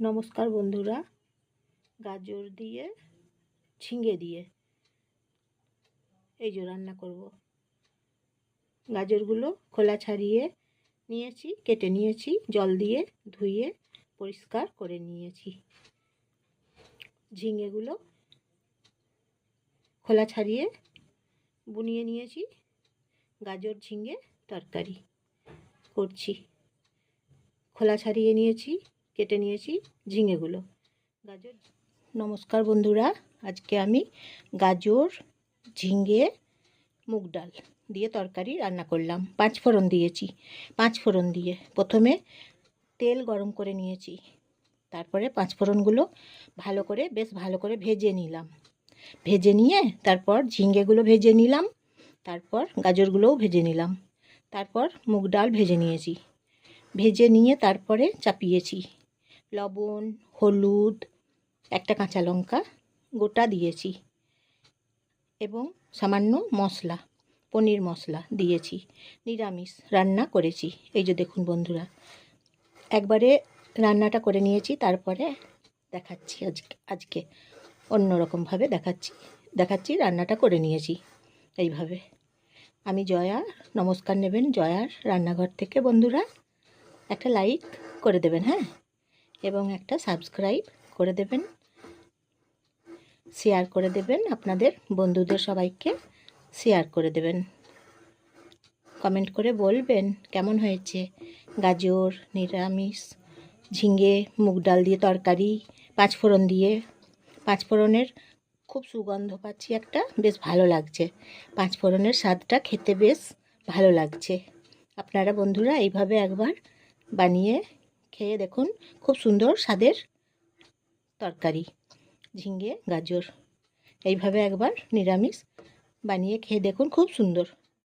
নমস্কার বন্ধুরা। গাজর দিয়ে, ঝিঙে দিয়ে। এই যে রান্না করব। গাজরগুলো খোলা ছাড়িয়ে নিয়েছি, কেটে নিয়েছি, জল দিয়ে ধুয়ে পরিষ্কার করে নিয়েছি। ঝিঙেগুলো খোলা ছাড়িয়ে বুনিয়ে নিয়েছি। গাজর, ঝিঙে, তরকারি করছি। খোলা ছাড়িয়ে নিয়েছি। কেটে নিয়েছি ঝিঙেগুলো। গাজর। নমস্কার বন্ধুরা, আজকে আমি গাজর, ঝিঙে, মুগ ডাল দিয়ে তরকারি রান্না করলাম। পাঁচ ফোড়ন দিয়েছি, পাঁচ ফোড়ন দিয়ে। প্রথমে তেল গরম করে নিয়েছি, তারপরে পাঁচ ফোড়নগুলো ভালো করে, বেশ ভালো করে ভেজে নিলাম। ভেজে নিয়ে তারপর ঝিঙেগুলো ভেজে নিলাম, তারপর গাজরগুলোও ভেজে নিলাম। তারপর মুগ ডাল ভেজে নিয়েছি। ভেজে নিয়ে তারপরে চাপিয়েছি। লবণ, হলুদ, একটা কাঁচা লঙ্কা গোটা দিয়েছি এবং সামান্য মশলা, পনির মশলা দিয়েছি, নিরামিষ রান্না করেছি। এই যে দেখুন বন্ধুরা, একবারে রান্নাটা করে নিয়েছি, তারপরে দেখাচ্ছি আজকে আজকে অন্যরকমভাবে দেখাচ্ছি দেখাচ্ছি, রান্নাটা করে নিয়েছি এইভাবে। আমি জয়া, নমস্কার নেবেন জয়ার রান্নাঘর থেকে বন্ধুরা, একটা লাইক করে দেবেন হ্যাঁ? এবং একটা সাবস্ক্রাইব করে দেবেন। শেয়ার করে দেবেন। আপনাদের বন্ধুদের সবাইকে শেয়ার করে দেবেন। কমেন্ট করে বলবেন, কেমন হয়েছে? গাজর, নিরামিষ, ঝিঙে, মুগ ডাল দিয়ে তরকারি পাঁচফোড়ন দিয়ে। পাঁচফোড়নের খুব সুগন্ধ পাচ্ছি একটা, বেশ ভালো লাগছে। পাঁচফোড়নের স্বাদটা খেতে বেশ ভালো লাগছে। আপনারা বন্ধুরা এইভাবে একবার বানিয়ে খেয়ে দেখুন, খুব সুন্দর স্বাদের তরকারি ঝিঙ্গে গাজর। এইভাবে একবার নিরামিষ বানিয়ে খেয়ে দেখুন, খুব সুন্দর।